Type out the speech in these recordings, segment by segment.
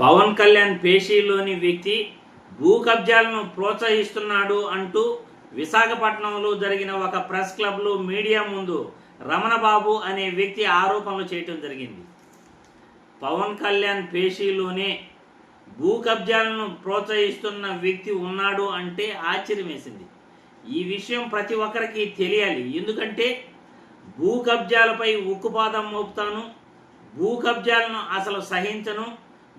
పవన్ కళ్యాణ్ పేషీలోని వ్యక్తి భూ కబ్జాలను ప్రోత్సహిస్తున్నాడు అంటూ విశాఖపట్నంలో జరిగిన ఒక ప్రెస్ క్లబ్లో మీడియా ముందు రమణబాబు అనే వ్యక్తి ఆరోపణలు చేయటం జరిగింది. పవన్ కళ్యాణ్ పేషీలోనే భూ కబ్జాలను ప్రోత్సహిస్తున్న వ్యక్తి ఉన్నాడు అంటే ఆశ్చర్యం వేసింది ఈ విషయం ప్రతి ఒక్కరికి తెలియాలి. ఎందుకంటే భూ కబ్జాలపై ఉక్కుపాదం మోపుతాను భూ కబ్జాలను అసలు సహించను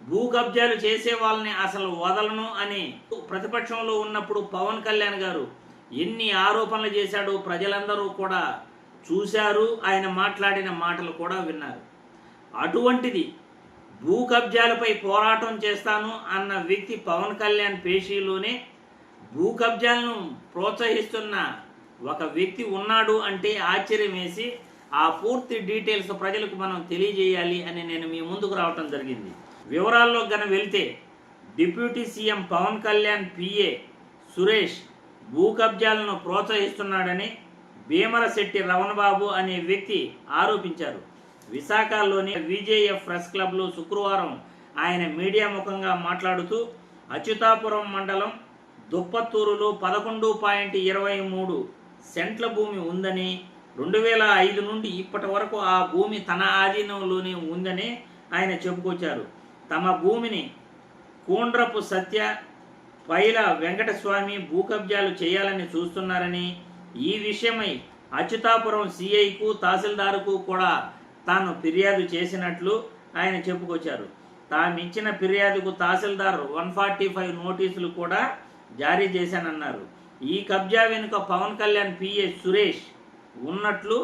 భూ కబ్జాలు చేసే వాళ్ళని అసలు వదలను అని ప్రతిపక్షంలో ఉన్నప్పుడు పవన్ కళ్యాణ్ గారు ఎన్ని ఆరోపణలు చేశాడో ప్రజలందరూ కూడా చూశారు. ఆయన మాట్లాడిన మాటలు కూడా విన్నారు. అటువంటిది భూ కబ్జాలపై పోరాటం చేస్తాను అన్న వ్యక్తి పవన్ కళ్యాణ్ పేషీలోనే భూ కబ్జాలను ప్రోత్సహిస్తున్న ఒక వ్యక్తి ఉన్నాడు అంటే ఆశ్చర్యం వేసి ఆ పూర్తి డీటెయిల్స్ ప్రజలకు మనం తెలియజేయాలి అని నేను మీ ముందుకు రావటం జరిగింది. వివరాల్లో గన వెళ్తే deputy CM Pawan Kalyan PA Suresh భూ కబ్జాలను ప్రోత్సహిస్తున్నాడని భీమరశెట్టి రమణబాబు అనే వ్యక్తి ఆరోపించారు. విశాఖలోని విజేఎఫ్ ప్రెస్ క్లబ్లో శుక్రవారం ఆయన మీడియా ముఖంగా మాట్లాడుతూ అచ్యుతాపురం మండలం దుప్పత్తూరులో పదకొండు పాయింట్ ఇరవై మూడు సెంట్ల భూమి ఉందని రెండు వేల ఐదు నుండి ఇప్పటి వరకు ఆ భూమి తన ఆధీనంలోనే ఉందని ఆయన చెప్పుకొచ్చారు. తమ భూమిని కూండ్రపు సత్య పైల వెంకటస్వామి భూకబ్జాలు చేయాలని చూస్తున్నారని ఈ విషయమై అచ్యుతాపురం సిఐకు తహసీల్దారుకు కూడా తాను ఫిర్యాదు చేసినట్లు ఆయన చెప్పుకొచ్చారు. తామిచ్చిన ఫిర్యాదుకు తహసీల్దార్ వన్ ఫార్టీ ఫైవ్ నోటీసులు కూడా జారీ చేశానన్నారు. ఈ కబ్జా వెనుక పవన్ కళ్యాణ్ పిఏ సురేష్ ఉన్నట్లు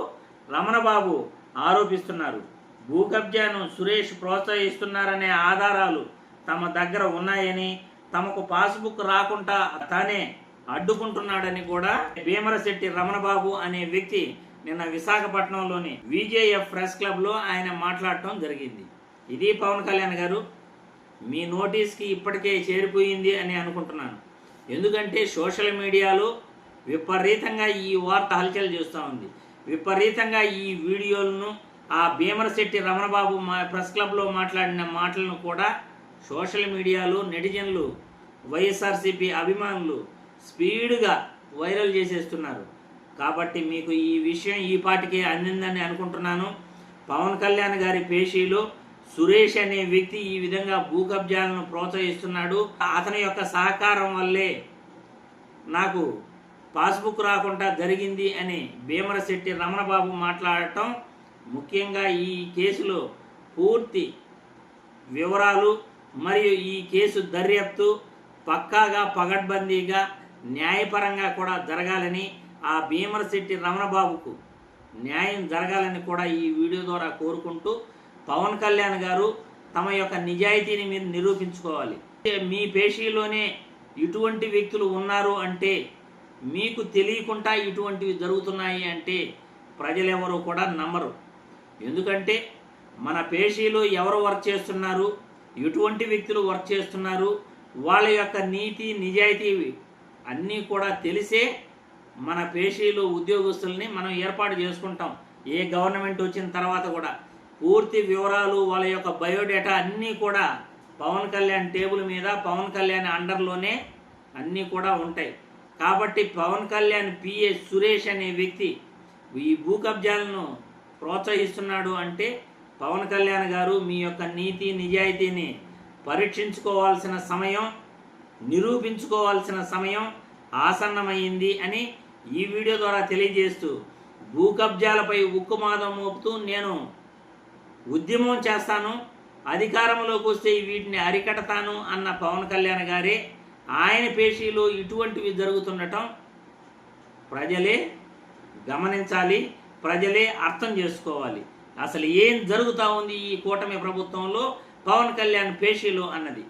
రమణబాబు ఆరోపిస్తున్నారు. భూ కబ్జాను సురేష్ ప్రోత్సహిస్తున్నారనే ఆధారాలు తమ దగ్గర ఉన్నాయని తమకు పాస్బుక్ రాకుండా తానే అడ్డుకుంటున్నాడని కూడా భీమరశెట్టి రమణబాబు అనే వ్యక్తి నిన్న విశాఖపట్నంలోని విజేఎఫ్ ప్రెస్ క్లబ్లో ఆయన మాట్లాడటం జరిగింది. ఇది పవన్ కళ్యాణ్ గారు మీ నోటీస్కి ఇప్పటికే చేరిపోయింది అని అనుకుంటున్నాను. ఎందుకంటే సోషల్ మీడియాలో విపరీతంగా ఈ వార్త హల్చల్ చేస్తూ ఉంది. విపరీతంగా ఈ వీడియోలను ఆ భీమరశెట్టి రమణబాబు మా ప్రెస్ క్లబ్లో మాట్లాడిన మాటలను కూడా సోషల్ మీడియాలో నెటిజన్లు వైఎస్ఆర్సీపీ అభిమానులు స్పీడ్గా వైరల్ చేసేస్తున్నారు. కాబట్టి మీకు ఈ విషయం ఈ పాటికే అందిందని అనుకుంటున్నాను. పవన్ కళ్యాణ్ గారి పేషీలో సురేష్ అనే వ్యక్తి ఈ విధంగా భూ కబ్జాలను ప్రోత్సహిస్తున్నాడు. అతని యొక్క సహకారం వల్లే నాకు పాస్బుక్ రాకుండా జరిగింది అని భీమరశెట్టి రమణబాబు మాట్లాడటం ముఖ్యంగా ఈ కేసులో పూర్తి వివరాలు మరియు ఈ కేసు దర్యాప్తు పక్కాగా పగడ్బందీగా న్యాయపరంగా కూడా జరగాలని ఆ భీమరశెట్టి రమణబాబుకు న్యాయం జరగాలని కూడా ఈ వీడియో ద్వారా కోరుకుంటూ పవన్ కళ్యాణ్ గారు తమ యొక్క నిజాయితీని మీరు నిరూపించుకోవాలి. మీ పేషీలోనే ఇటువంటి వ్యక్తులు ఉన్నారు అంటే మీకు తెలియకుండా ఇటువంటివి జరుగుతున్నాయి అంటే ప్రజలెవరూ కూడా నమ్మరు. ఎందుకంటే మన పేషీలు ఎవరు వర్క్ చేస్తున్నారు ఎటువంటి వ్యక్తులు వర్క్ చేస్తున్నారు వాళ్ళ యొక్క నీతి నిజాయితీ అన్నీ కూడా తెలిసే మన పేషీలు ఉద్యోగస్తుల్ని మనం ఏర్పాటు చేసుకుంటాం. ఏ గవర్నమెంట్ వచ్చిన తర్వాత కూడా పూర్తి వివరాలు వాళ్ళ యొక్క బయోడేటా అన్నీ కూడా పవన్ కళ్యాణ్ టేబుల్ మీద పవన్ కళ్యాణ్ అండర్లోనే అన్నీ కూడా ఉంటాయి. కాబట్టి పవన్ కళ్యాణ్ పిఏ సురేష్ అనే వ్యక్తి ఈ భూ కబ్జాలను ప్రోత్సహిస్తున్నాడు అంటే పవన్ కళ్యాణ్ గారు మీ యొక్క నీతి నిజాయితీని పరీక్షించుకోవాల్సిన సమయం నిరూపించుకోవాల్సిన సమయం ఆసన్నమైంది అని ఈ వీడియో ద్వారా తెలియజేస్తూ భూ కబ్జాలపై ఉక్కుమాదం మోపుతూ నేను ఉద్యమం చేస్తాను అధికారంలోకి వస్తే వీటిని అరికడతాను అన్న పవన్ కళ్యాణ్ గారే ఆయన పేషీలో ఇటువంటివి జరుగుతుండటం ప్రజలే గమనించాలి ప్రజలే అర్థం చేసుకోవాలి. అసలు ఏం జరుగుతూ ఉంది ఈ కూటమి ప్రభుత్వంలో? పవన్ కళ్యాణ్ పేషీలు అన్నది.